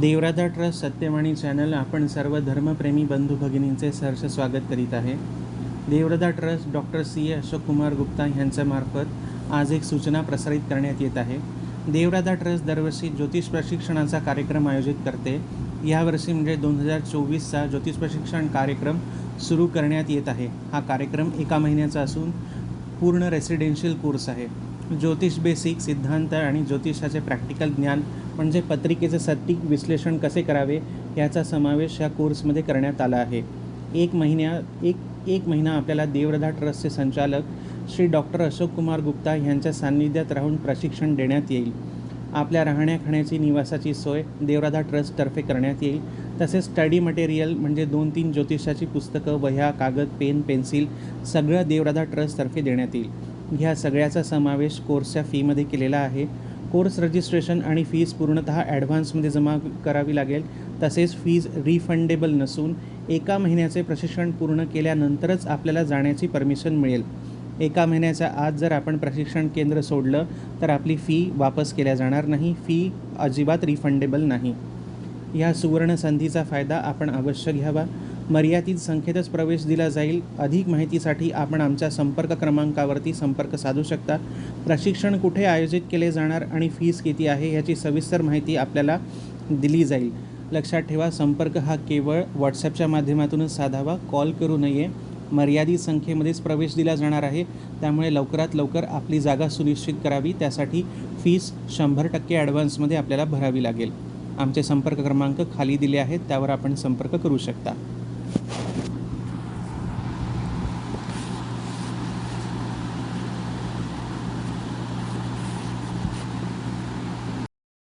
Devaraja trust Satyavani channel आपण सर्व धर्मप्रेमी बंधू भगिनींचे सहर्ष स्वागत करीत आहे. Devraja trust doctor C A Ashok Kumar Gupta यांच्यामार्फत आज एक सूचना प्रसारित करण्यात येत आहे. देवराजा ट्रस्ट दरवर्षी ज्योतिष प्रशिक्षणाचा कार्यक्रम आयोजित करते. यावर्षी म्हणजे दोन हजार चोवीसचा ज्योतिष प्रशिक्षण कार्यक्रम सुरू करण्यात येत आहे. हा कार्यक्रम एका महिन्याचा असून पूर्ण रेसिडेन्शियल कोर्स आहे. ज्योतिष बेसिक सिद्धांत आणि ज्योतिषाचे प्रॅक्टिकल ज्ञान म्हणजे पत्रिकेचे सटीक विश्लेषण कसे करावे याचा समावेश या कोर्समध्ये करण्यात आला आहे. एक महिन्या एक एक महिना आपल्याला देवरधा ट्रस्टचे संचालक श्री डॉक्टर अशोक कुमार गुप्ता यांच्या सान्निध्यात राहून प्रशिक्षण देण्यात येईल. आपल्या राहण्या खाण्याची निवासाची सोय देवराधा ट्रस्टतर्फे करण्यात येईल. तसेच स्टडी मटेरियल म्हणजे दोन तीन ज्योतिषाची पुस्तकं वह्या कागद पेन पेन्सिल सगळं देवराधा ट्रस्टतर्फे देण्यात येईल. ह्या सगळ्याचा समावेश कोर्सच्या फीमध्ये केलेला आहे. कोर्स रजिस्ट्रेशन आणि फीज पूर्णतः ॲडव्हान्समध्ये जमा करावी लागेल. तसेच फीज रिफंडेबल नसून एका महिन्याचे प्रशिक्षण पूर्ण केल्यानंतरच आपल्याला जाण्याची परमिशन मिळेल. एका महिन्याच्या आत जर आपण प्रशिक्षण केंद्र सोडलं तर आपली फी वापस केल्या जाणार नाही. फी अजिबात रिफंडेबल नाही. या सुवर्ण संधीचा फायदा आपण अवश्य घ्यावा. मर्यादित संख्येतच प्रवेश दिला जाईल. अधिक माहितीसाठी आपण आमच्या संपर्क क्रमांकावरती संपर्क साधू शकता. प्रशिक्षण कुठे आयोजित केले जाणार आणि फीस किती आहे याची सविस्तर माहिती आपल्याला दिली जाईल. लक्षात ठेवा संपर्क हा केवळ व्हॉट्सॲपच्या माध्यमातूनच साधावा. कॉल करू नये. मर्यादित संख्येमध्येच प्रवेश दिला जाणार आहे. त्यामुळे लवकरात लवकर आपली जागा सुनिश्चित करावी. त्यासाठी फीस शंभर टक्के ॲडव्हान्समध्ये आपल्याला भरावी लागेल. आमचे संपर्क क्रमांक खाली दिले आहेत त्यावर आपण संपर्क करू शकता.